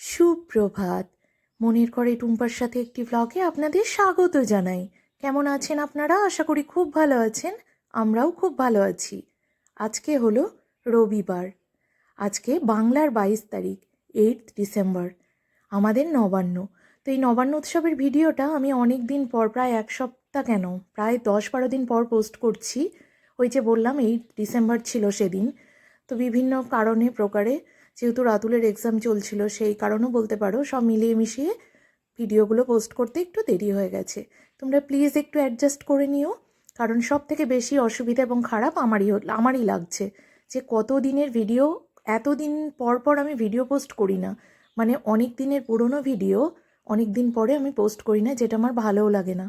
সুপ্রভাত। মনের করে টুম্পার সাথে একটি ব্লগে আপনাদের স্বাগত জানাই। কেমন আছেন আপনারা? আশা করি খুব ভালো আছেন। আমরাও খুব ভালো আছি। আজকে হলো রবিবার। আজকে বাংলার বাইশ তারিখ এইট ডিসেম্বর আমাদের নবান্ন। তো এই নবান্ন উৎসবের ভিডিওটা আমি অনেক দিন পর, প্রায় এক সপ্তাহ কেন? প্রায় দশ বারো দিন পর পোস্ট করছি। ওই যে বললাম এইট ডিসেম্বর ছিল সেদিন। তো বিভিন্ন কারণে, প্রকারে যেহেতু রাতুলের এক্সাম চলছিল, সেই কারণও বলতে পারো, সব মিলিয়ে মিশিয়ে ভিডিওগুলো পোস্ট করতে একটু দেরি হয়ে গেছে। তোমরা প্লিজ একটু অ্যাডজাস্ট করে নিও, কারণ সব থেকে বেশি অসুবিধা এবং খারাপ আমারই আমারই লাগছে যে কত দিনের ভিডিও এতদিন পর পর আমি ভিডিও পোস্ট করি না। মানে অনেক দিনের পুরনো ভিডিও অনেক দিন পরে আমি পোস্ট করি না, যেটা আমার ভালোও লাগে না।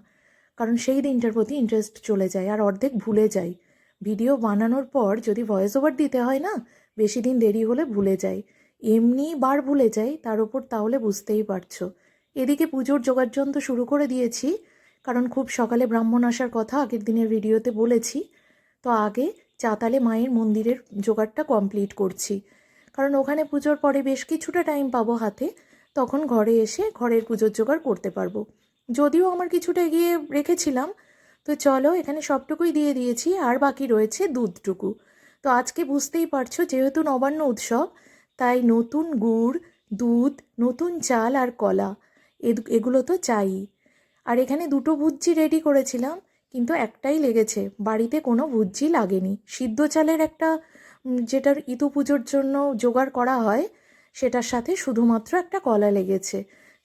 কারণ সেই দিনটার প্রতি ইন্টারেস্ট চলে যায়, আর অর্ধেক ভুলে যাই। ভিডিও বানানোর পর যদি ভয়েস ওভার দিতে হয় না বেশি দিন দেরি হলে ভুলে যাই। এমনি বার ভুলে যাই, তার উপর তাহলে বুঝতেই পারছ। এদিকে পুজোর যোগাযন্ত্র শুরু করে দিয়েছি, কারণ খুব সকালে ব্রাহ্মণ আসার কথা আগের দিনের ভিডিওতে বলেছি। তো আগে চাতালে মায়ের মন্দিরের জোগাড়টা কমপ্লিট করছি। কারণ ওখানে পুজোর পরে বেশ কিছুটা টাইম পাবো হাতে, তখন ঘরে এসে ঘরের পুজোর জোগাড় করতে পারব। যদিও আমার কিছুটা এগিয়ে রেখেছিলাম, তো চলো এখানে সবটুকুই দিয়ে দিয়েছি, আর বাকি রয়েছে দুধটুকু। তো আজকে বুঝতেই পারছ, যেহেতু নবান্ন উৎসব, তাই নতুন গুড়, দুধ, নতুন চাল আর কলা এগুলো তো চাই। আর এখানে দুটো ভুজ্জি রেডি করেছিলাম, কিন্তু একটাই লেগেছে, বাড়িতে কোনো ভুজ্জি লাগেনি। সিদ্ধ চালের একটা যেটার ইতু পুজোর জন্য জোগাড় করা হয়, সেটার সাথে শুধুমাত্র একটা কলা লেগেছে।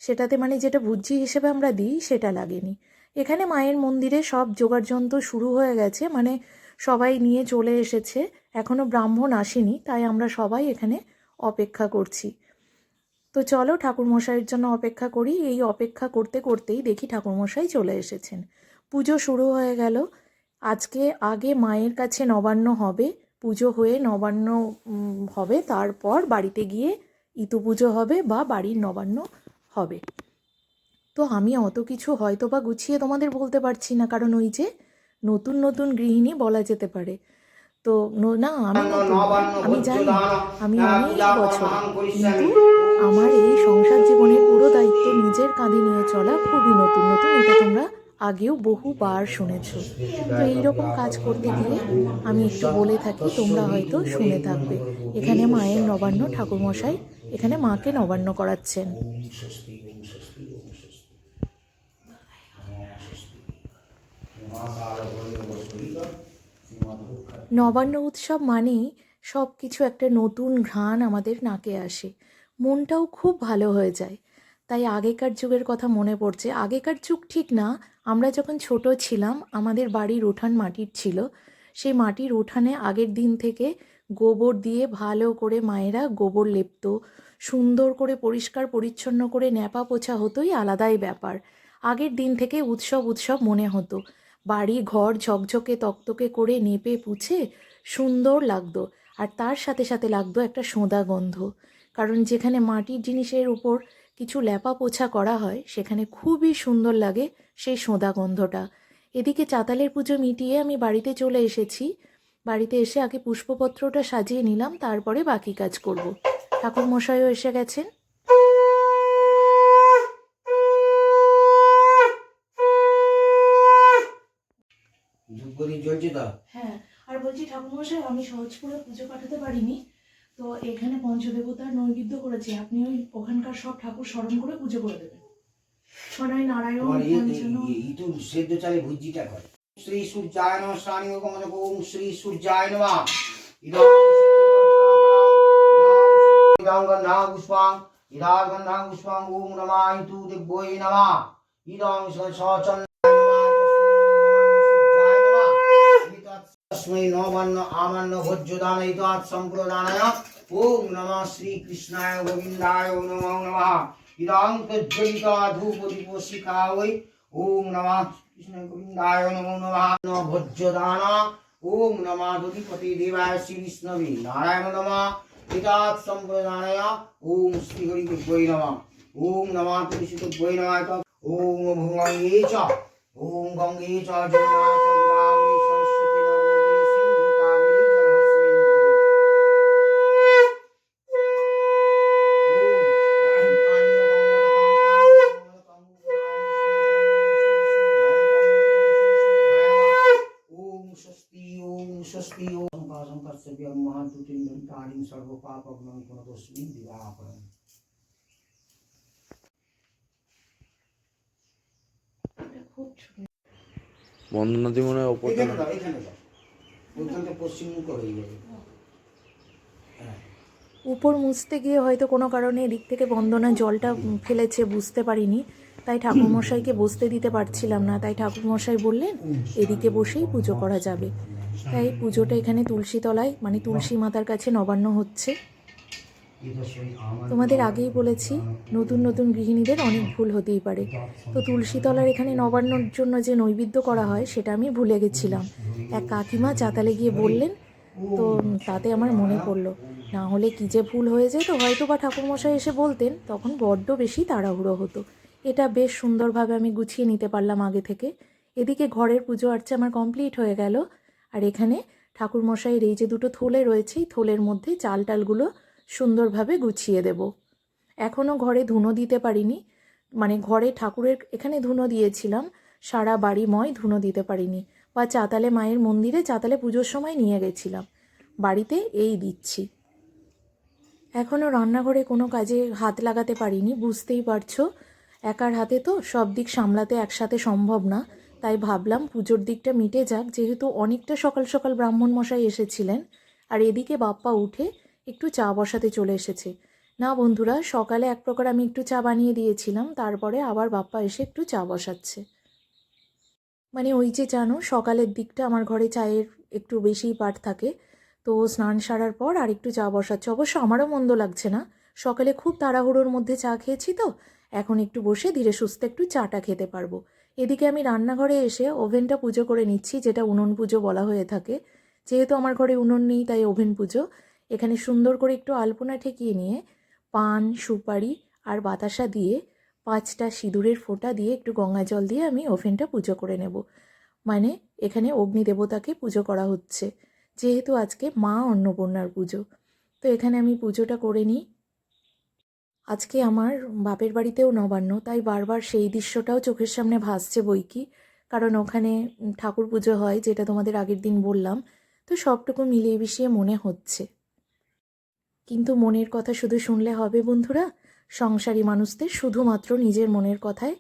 সেটাতে মানে যেটা ভুজ্জি হিসেবে আমরা দিই, সেটা লাগেনি। এখানে মায়ের মন্দিরে সব জোগাড়যন্ত্র শুরু হয়ে গেছে মানে সবাই নিয়ে চলে এসেছে। এখনও ব্রাহ্মণ আসেনি, তাই আমরা সবাই এখানে অপেক্ষা করছি। তো চলো ঠাকুরমশাইয়ের জন্য অপেক্ষা করি। এই অপেক্ষা করতে করতেই দেখি ঠাকুরমশাই চলে এসেছেন। পুজো শুরু হয়ে গেল। আজকে আগে মায়ের কাছে নবান্ন হবে, পুজো হয়ে নবান্ন হবে, তারপর বাড়িতে গিয়ে ইতু পুজো হবে বা বাড়ির নবান্ন হবে। তো আমি অত কিছু হয়তো বা গুছিয়ে তোমাদের বলতে পারছি না, কারণ ওই যে নতুন নতুন গৃহিণী বলা যেতে পারে। তো না আমি আমি জানি আমি অনেক বছর কিন্তু আমার এই সংসার জীবনের পুরো দায়িত্ব নিজের কাঁধে নিয়ে চলা খুবই নতুন নতুন এটা তোমরা আগেও বহুবার শুনেছো। তো এইরকম কাজ করতে গিয়ে আমি একটু বলে থাকি তোমরা হয়তো শুনে থাকবে। এখানে মায়ের নবান্ন ঠাকুরমশাই এখানে মাকে নবান্ন করাচ্ছেন। ওম নবান্ন উৎসব মানেই সব কিছু একটা নতুন ঘ্রাণ আমাদের নাকে আসে। মনটাও খুব ভালো হয়ে যায়। তাই আগেকার যুগের কথা মনে পড়ছে। আগেকার যুগ ঠিক না। আমরা যখন ছোট ছিলাম, আমাদের বাড়ির উঠান মাটির ছিল। সেই মাটির উঠানে আগের দিন থেকে গোবর দিয়ে ভালো করে মায়েরা গোবর লেপতো। সুন্দর করে পরিষ্কার, পরিচ্ছন্ন করে ন্যাপা পোছা হতোই আলাদাই ব্যাপার। আগের দিন থেকে উৎসব উৎসব মনে হতো। বাড়ি ঘর ঝকঝকে তকতকে করে নেপে পুছে সুন্দর লাগতো আর তার সাথে সাথে লাগতো একটা সোঁদা গন্ধ। কারণ যেখানে মাটির জিনিসের উপর কিছু ল্যাপা পোছা করা হয়, সেখানে খুবই সুন্দর লাগে সেই সোঁদা গন্ধটা। এদিকে চাতালের পুজো মিটিয়ে আমি বাড়িতে চলে এসেছি। বাড়িতে এসে আগে পুষ্পপত্রটা সাজিয়ে নিলাম, তারপরে বাকি কাজ করব। ঠাকুর মশাইও এসে গেছেন। ধূপগুড়ি হ্যাঁ আর বলছি ঠাকুরমশাই আমি সহজপুরে পুজো কাটাতে পারিনি। তো এখানে পঞ্চদেবতার নৈবেদ্য করেছি। আপনি ওই ওখানকার সব ঠাকুর স্মরণ করে পুজো করে দেবেন। মানে নারায়ণ সেদ্ধ চালে ভুজিটা করে। শ্রী সূর্যায় নম শ্রাণী ওম শ্রী সূর্যায় নম। ইদং ইদং গন্ধা পুষ্পাং ইদা গন্ধা পুষ্পাং ওম নমায় তু দিব্যই নম। ইদং তস্मै নবান্ন আমান্য ভোজ্যদান ইতাৎ সম্প্রদানায় ওম নমঃ শ্রীকৃষ্ণায় গোবিন্দায় নমো নমঃ ইদং তজ্জলিতা ধূপ দীপ শিখা ওই ওম নমঃ কৃষ্ণ গোবিন্দায় নমো নমঃ ন ভোজ্যদান ওম নমঃ দধিপতি দেবায় শ্রী বিষ্ণবে নারায়ণ নমঃ ইতাৎ সম্প্রদানায় ওম শ্রী হরি দিব্যৈ নমঃ ওম নমঃ তুলসী দিব্যৈ নমঃ ওম ভঙ্গে চ ওম গঙ্গে চ যমুনা খুব ছোট বন্দনাদি মনে হয় ওপর এখানে দাও এখানে দাও। অত্যন্ত পশ্চিম হয়ে যাবে হ্যাঁ। উপর মুছতে গিয়ে হয়তো কোনো কারণে এদিক থেকে বন্দনা জলটা ফেলেছে বুঝতে পারিনি। তাই ঠাকুরমশাইকে বসতে দিতে পারছিলাম না। তাই ঠাকুরমশাই বললেন এদিকে বসেই পুজো করা যাবে। তাই পুজোটা এখানে তুলসী তলায় মানে তুলসী মাতার কাছে নবান্ন হচ্ছে। তোমাদের আগেই বলেছি, নতুন নতুন গৃহিণীদের অনেক ভুল হতেই পারে। তো তুলসীতলার এখানে নবান্নর জন্য যে নৈবেদ্য করা হয়, সেটা আমি ভুলে গেছিলাম। এক কাকিমা চাতালে গিয়ে বললেন, তো তাতে আমার মনে পড়ল। না হলে কী যে ভুল হয়ে যেত? হয়তো বা ঠাকুরমশাই এসে বলতেন, তখন বড্ড বেশি তাড়াহুড়ো হতো। এটা বেশ সুন্দরভাবে আমি গুছিয়ে নিতে পারলাম আগে থেকে। এদিকে ঘরের পুজো আর্চা আমার কমপ্লিট হয়ে গেল। আর এখানে ঠাকুরমশাইয়ের এই যে দুটো থলে রয়েছে থলের মধ্যে চাল টালগুলো সুন্দরভাবে গুছিয়ে দেব। এখনও ঘরে ধুনো দিতে পারিনি। মানে ঘরে ঠাকুরের এখানে ধুনো দিয়েছিলাম। সারা বাড়িময় ধুনো দিতে পারিনি। বা চাতালে মায়ের মন্দিরে চাতালে পুজোর সময় নিয়ে গেছিলাম। বাড়িতে এই দিচ্ছি। এখনও রান্নাঘরে কোনো কাজে হাত লাগাতে পারিনি, বুঝতেই পারছ? একার হাতে তো সব দিক সামলাতে একসাথে সম্ভব না। তাই ভাবলাম পুজোর দিকটা মিটে যাক, যেহেতু অনেকটা সকাল সকাল ব্রাহ্মণ মশাই এসেছিলেন। আর এদিকে বাপ্পা উঠে একটু চা বসাতে চলে এসেছে। না বন্ধুরা, সকালে এক প্রকার আমি একটু চা বানিয়ে দিয়েছিলাম, তারপরে আবার বাপ্পা এসে একটু চা বসাচ্ছে। মানে ওই যে জানো, সকালের দিকটা আমার ঘরে চায়ের একটু বেশিই পাট থাকে, তো স্নান সারার পর আর একটু চা বসাচ্ছে। অবশ্য আমারও মন্দ লাগছে না। সকালে খুব তাড়াহুড়োর মধ্যে চা খেয়েছি তো, এখন একটু বসে ধীরে সুস্থে একটু চাটা খেতে পারব। এদিকে আমি রান্নাঘরে এসে ওভেনটা পুজো করে নিচ্ছি, যেটা উনুন পুজো বলা হয়ে থাকে। যেহেতু আমার ঘরে উনুন নেই, তাই ওভেন পুজো। এখানে সুন্দর করে একটু আলপনা ঠেকিয়ে নিয়ে পান, সুপারি আর বাতাসা দিয়ে পাঁচটা সিঁদুরের ফোঁটা দিয়ে একটু গঙ্গা জল দিয়ে আমি ওভেনটা পুজো করে নেব। মানে এখানে অগ্নি দেবতাকে পুজো করা হচ্ছে। যেহেতু আজকে মা অন্নপূর্ণার পুজো। তো এখানে আমি পুজোটা করে নিই। আজকে আমার বাপের বাড়িতেও নবান্ন, তাই বারবার সেই দৃশ্যটাও চোখের সামনে ভাসছে বই কি। কারণ ওখানে ঠাকুর পুজো হয়, যেটা তোমাদের আগের দিন বললাম। তো সবটুকু মিলিয়ে মিশিয়ে মনে হচ্ছে। কিন্তু মনের কথা শুধু শুনলে হবে বন্ধুরা? সংসারী মানুষদের শুধুমাত্র নিজের মনের কথায়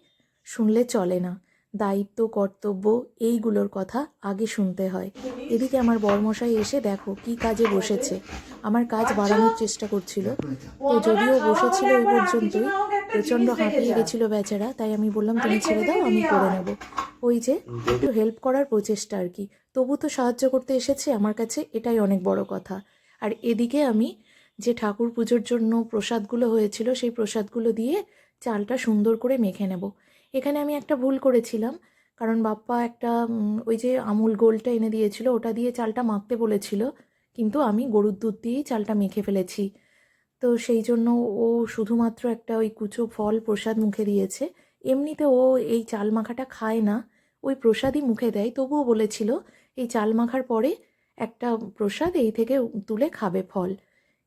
শুনলে চলে না। দায়িত্ব, কর্তব্য, এইগুলোর কথা আগে শুনতে হয়। এদিকে আমার বরমশাই এসে দেখো কি কাজে বসেছে। আমার কাজ বাড়ানোর চেষ্টা করছিল। তো যদিও বসেছিল এ পর্যন্তই, প্রচণ্ড হাঁপিয়ে গেছিল বেচারা, তাই আমি বললাম, তুমি ছেড়ে দাও, আমি করে নেব। ওই যে একটু হেল্প করার প্রচেষ্টা আর কি। তবু তো সাহায্য করতে এসেছে, আমার কাছে এটাই অনেক বড় কথা। আর এদিকে আমি যে ঠাকুর পুজোর জন্য প্রসাদগুলো হয়েছিল, সেই প্রসাদগুলো দিয়ে চালটা সুন্দর করে মেখে নেব। এখানে আমি একটা ভুল করেছিলাম, কারণ বাপ্পা একটা ওই যে আমুল গোলটা এনে দিয়েছিল, ওটা দিয়ে চালটা মাখতে বলেছিল, কিন্তু আমি গরুর দুধ দিয়েই চালটা মেখে ফেলেছি। তো সেই জন্য ও শুধুমাত্র একটা ওই কুচো ফল প্রসাদ মুখে দিয়েছে। এমনিতে ও এই চাল মাখাটা খায় না, ওই প্রসাদই মুখে দেয়। তবুও বলেছিল, এই চাল মাখার পরে একটা প্রসাদ এই থেকে তুলে খাবে ফল।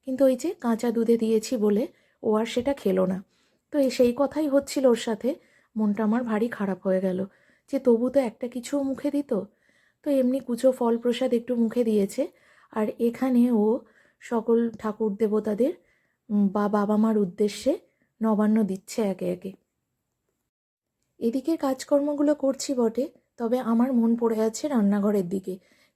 কিন্তু ওই যে কাঁচা দুধে দিয়েছি বলে ও আর সেটা খেলো না। তো সেই কথাই হচ্ছিল ওর সাথে। মনটা আমার ভারী খারাপ হয়ে গেল যে তবু তো একটা কিছুও মুখে দিত। তো এমনি কুচো ফল প্রসাদ একটু মুখে দিয়েছে আর এখানে ও সকল ঠাকুর দেবতাদের বা বাবা মার উদ্দেশ্যে নবান্ন দিচ্ছে একে একে। এদিকে কাজকর্মগুলো করছি বটে, তবে আমার মন পড়ে আছে রান্নাঘরের দিকে।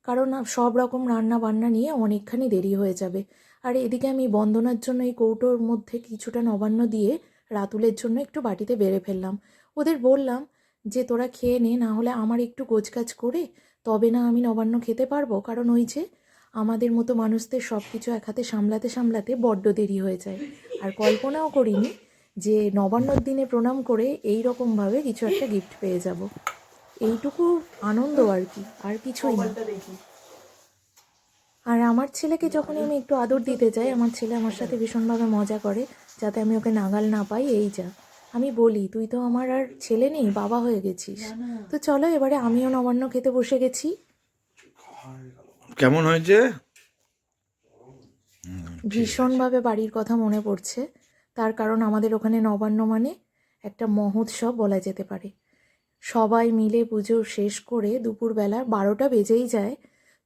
কারণ সব রকম রান্না বান্না নিয়ে অনেকখানি দেরি হয়ে যাবে। আর এদিকে আমি বন্দনার জন্য এই কৌটোর মধ্যে কিছুটা নবান্ন দিয়ে রাতুলের জন্য একটু বাটিতে বেড়ে ফেললাম। ওদের বললাম যে, তোরা খেয়ে নে, না হলে আমার একটু গোছগাছ করে তবে না আমি নবান্ন খেতে পারব। কারণ ওই যে আমাদের মতো মানুষদের সব কিছু এক হাতে সামলাতে সামলাতে বড্ড দেরি হয়ে যায়। আর কল্পনাও করিনি যে, নবান্নর দিনে প্রণাম করে এই রকমভাবে কিছু একটা গিফট পেয়ে যাব। এইটুকু আনন্দ আর কি, আর কিছুই না। আর আমার ছেলেকে যখনই আমি একটু আদর দিতে যাই আমার ছেলে আমার সাথে ভীষণভাবে মজা করে যাতে আমি ওকে নাগাল না পাই এই যা। আমি বলি তুই তো আমার আর ছেলে নেই বাবা হয়ে গেছিস। তো চলো এবারে আমিও নবান্ন খেতে বসে গেছি। কেমন হয়েছে? ভীষণভাবে বাড়ির কথা মনে পড়ছে। তার কারণ আমাদের ওখানে নবান্ন মানে একটা মহোৎসব বলা যেতে পারে। সবাই মিলে পুজো শেষ করে দুপুরবেলা বারোটা বেজেই যায়।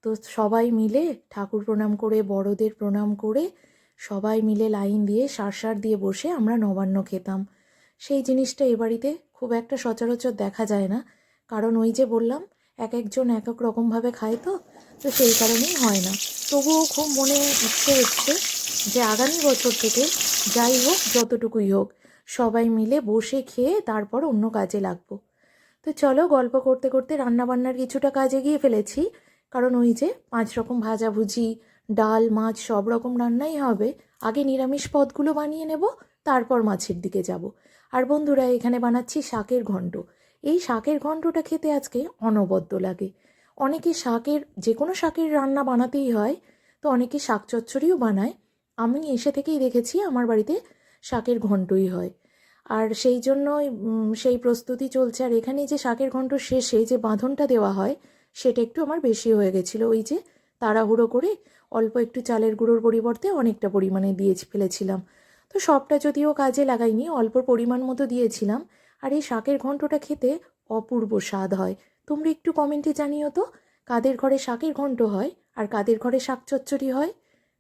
তো সবাই মিলে ঠাকুর প্রণাম করে, বড়দের প্রণাম করে সবাই মিলে লাইন দিয়ে সার সার দিয়ে বসে আমরা নবান্ন খেতাম। সেই জিনিসটা এ বাড়িতে খুব একটা সচরাচর দেখা যায় না। কারণ ওই যে বললাম, এক একজন এক এক রকমভাবে খায় তো তো সেই কারণেই হয় না। তবুও খুব মনে ইচ্ছে হচ্ছে যে আগামী বছর থেকে যাই হোক, যতটুকুই হোক, সবাই মিলে বসে খেয়ে তারপর অন্য কাজে লাগবো। তো চলো গল্প করতে করতে রান্নাবান্নার কিছুটা কাজে গিয়ে ফেলেছি। কারণ ওই যে পাঁচ রকম ভাজাভুজি ডাল, মাছ সব রকম রান্নাই হবে। আগে নিরামিষ পদগুলো বানিয়ে নেব, তারপর মাছের দিকে যাব। আর বন্ধুরা, এখানে বানাচ্ছি শাকের ঘন্ট। এই শাকের ঘন্টটা খেতে আজকে অনবদ্য লাগে। অনেকে শাকের যে কোনো শাকের রান্না বানাতেই হয়, তো অনেকে শাক চচ্চড়িও বানায়। আমি এসে থেকেই দেখেছি আমার বাড়িতে শাকের ঘন্টই হয়। আর সেই জন্যই সেই প্রস্তুতি চলছে। আর এখানে যে শাকের ঘন্ট শেষে যে বাঁধনটা দেওয়া হয় সেটা একটু আমার বেশি হয়ে গেছিল। ওই যে তাড়াহুড়ো করে অল্প একটু চালের গুঁড়োর পরিবর্তে অনেকটা পরিমাণে দিয়ে ফেলেছিলাম। তো সবটা যদিও কাজে লাগাইনি, অল্প পরিমাণ মতো দিয়েছিলাম। আর এই শাকের ঘন্টটা খেতে অপূর্ব স্বাদ হয়। তোমরা একটু কমেন্টে জানিও তো, কাদের ঘরে শাকের ঘন্ট হয় আর কাদের ঘরে শাক চচ্চড়ি হয়?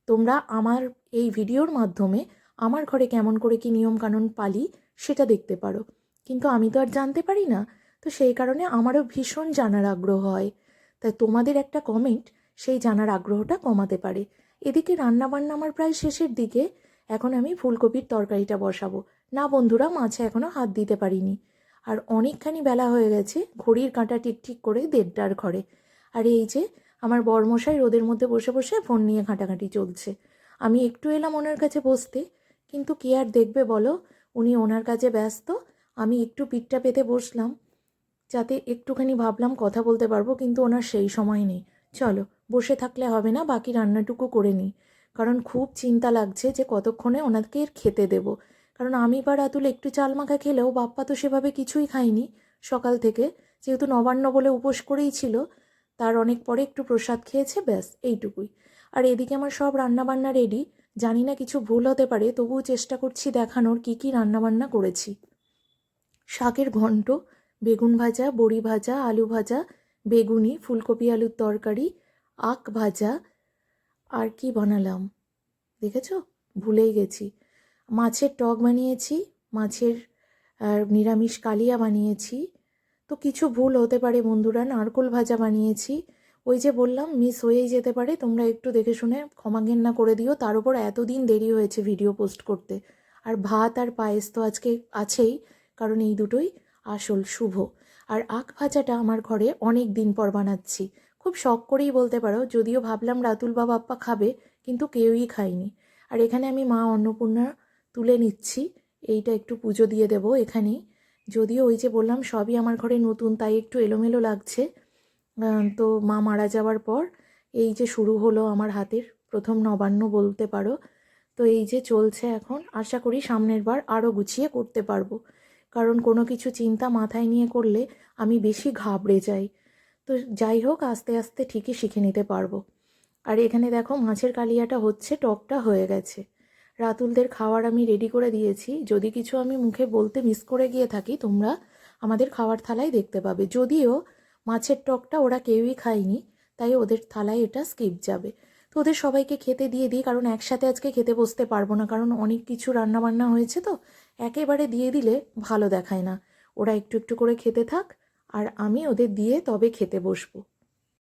তোমরা আমার এই ভিডিওর মাধ্যমে আমার ঘরে কেমন করে কি নিয়মকানুন পালি সেটা দেখতে পারো। কিন্তু আমি তো আর জানতে পারি না, তো সেই কারণে আমারও ভীষণ জানার আগ্রহ হয়। তাই তোমাদের একটা কমেন্ট সেই জানার আগ্রহটা কমাতে পারে। এদিকে রান্নাবান্না আমার প্রায় শেষের দিকে। এখন আমি ফুলকপির তরকারিটা বসাবো। না বন্ধুরা, মাছে এখনও হাত দিতে পারিনি। আর অনেকখানি বেলা হয়ে গেছে, ঘড়ির কাঁটা ঠিক করে দেড়টার ঘরে। আর এই যে, আমার বরমশাই রোদের মধ্যে বসে বসে ফোন নিয়ে ঘাঁটাঘাঁটি চলছে। আমি একটু এলাম ওনার কাছে বসতে, কিন্তু কে আর দেখবে বলো? উনি ওনার কাছে ব্যস্ত, আমি একটু পিঠটা পেতে বসলাম। যাতে একটুখানি ভাবলাম কথা বলতে পারব, কিন্তু ওনার সেই সময় নেই। চলো, বসে থাকলে হবে না, বাকি রান্নাটুকু করে নিই। কারণ খুব চিন্তা লাগছে যে কতক্ষণে ওনাকে খেতে দেবো। কারণ আমি বা রাতুল একটু চাল মাখা খেলেও বাপ্পা তো সেভাবে কিছুই খায়নি সকাল থেকে। যেহেতু নবান্ন বলে উপোস করেই ছিল, তার অনেক পরে একটু প্রসাদ খেয়েছে, ব্যাস, এইটুকুই। আর এদিকে আমার সব রান্নাবান্না রেডি জানি না কিছু ভুল হতে পারে, তবুও চেষ্টা করছি দেখানোর কী কী রান্নাবান্না করেছি। শাকের ঘন্ট বেগুন ভাজা, বড়ি ভাজা, আলু ভাজা, বেগুনি, ফুলকপি, আলুর তরকারি, আখ ভাজা, আর কি বানালাম? দেখেছ? ভুলেই গেছি। মাছের টক বানিয়েছি, মাছের নিরামিষ কালিয়া বানিয়েছি। তো কিছু ভুল হতে পারে বন্ধুরা, নারকোল ভাজা বানিয়েছি। ওই যে বললাম মিস হয়েই যেতে পারে, তোমরা একটু দেখে শুনে ক্ষমা ঘেন্না করে দিও। তার উপর এতদিন দেরি হয়েছে ভিডিও পোস্ট করতে। আর ভাত আর পায়েস তো আজকে আছেই, কারণ এই দুটোই। আসল শুভ। আর আখ ভাজাটা আমার ঘরে অনেক দিন পর বানাচ্ছি। খুব শখ করেই বলতে পারো, যদিও ভাবলাম রাতুল বা বাপ্পা খাবে, কিন্তু কেউই খায়নি। আর এখানে আমি মা অন্নপূর্ণা তুলে নিচ্ছি, এইটা একটু পুজো দিয়ে দেবো এখানেই। যদিও ওই যে বললাম, সবই আমার ঘরে নতুন, তাই একটু এলোমেলো লাগছে। তো মা মারা যাওয়ার পর এই যে শুরু হলো আমার হাতের প্রথম নবান্ন বলতে পারো। তো এই যে চলছে এখন, আশা করি সামনের বার আরও গুছিয়ে করতে পারব। কারণ কোনো কিছু চিন্তা মাথায় নিয়ে করলে আমি বেশি ঘাবড়ে যাই। তো যাই হোক, আস্তে আস্তে ঠিকই শিখে নিতে পারব। আর এখানে দেখো, মাছের কালিয়াটা হচ্ছে, টকটা হয়ে গেছে। রাতুলদের খাওয়ার আমি রেডি করে দিয়েছি। যদি কিছু আমি মুখে বলতে মিস করে গিয়ে থাকি, তোমরা আমাদের খাওয়ার থালায় দেখতে পাবে। যদিও মাছের টকটা ওরা কেউই খায়নি, তাই ওদের থালায় এটা স্কিপ যাবে। তো ওদের সবাইকে খেতে দিয়ে দিই, কারণ একসাথে আজকে খেতে বসতে পারব না। কারণ অনেক কিছু রান্না বান্না হয়েছে তো, একেবারে দিয়ে দিলে ভালো দেখায় না। ওরা একটু একটু করে খেতে থাক, আর আমি ওদের দিয়ে তবে খেতে বসবো।